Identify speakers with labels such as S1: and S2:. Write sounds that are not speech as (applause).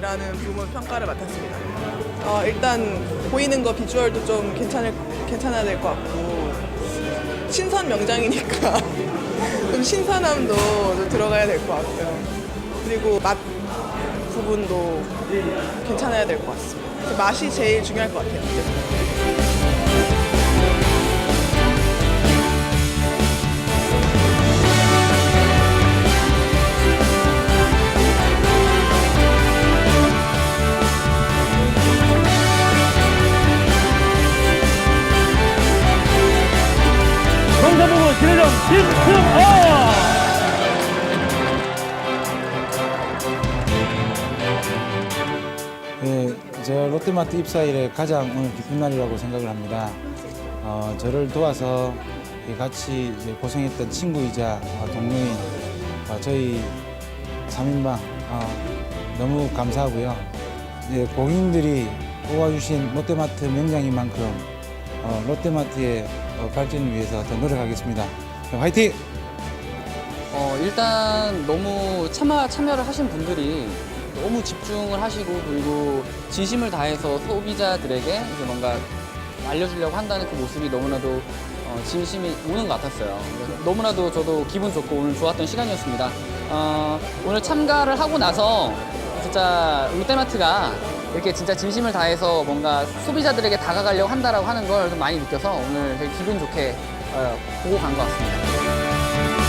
S1: 라는 부문 평가를 맡았습니다. 어, 일단 보이는 거 비주얼도 좀 괜찮을 괜찮아야 될 것 같고 신선 명장이니까 (laughs) 좀 신선함도 좀 들어가야 될 것 같고요. 그리고 맛 부분도 괜찮아야 될 것 같습니다. 맛이 제일 중요할 것 같아요.
S2: 신혜정 김승아
S3: 예, 저 롯데마트 입사 일에 가장 오늘 기쁜 날이라고 생각을 합니다. 어, 저를 도와서 이 같이 고생했던 친구이자 어, 동료인 어, 저희 3인방 어, 너무 감사하고요. 이제 고객님들이 뽑아주신 롯데마트 명장인 만큼 어, 롯데마트의 어, 발전을 위해서 더 노력하겠습니다. 네, 화이팅!
S4: 어, 일단 너무 참여, 참여를 하신 분들이 너무 집중을 하시고 그리고 진심을 다해서 소비자들에게 뭔가 알려주려고 한다는 그 모습이 너무나도 어, 진심이 오는 것 같았어요. 너무나도 저도 기분 좋고 오늘 좋았던 시간이었습니다. 어, 오늘 참가를 하고 나서 진짜 롯데마트가 이렇게 진짜 진심을 다해서 뭔가 소비자들에게 다가가려고 한다라고 하는 걸 좀 많이 느껴서 오늘 되게 기분 좋게 어, 보고 간 것 같습니다.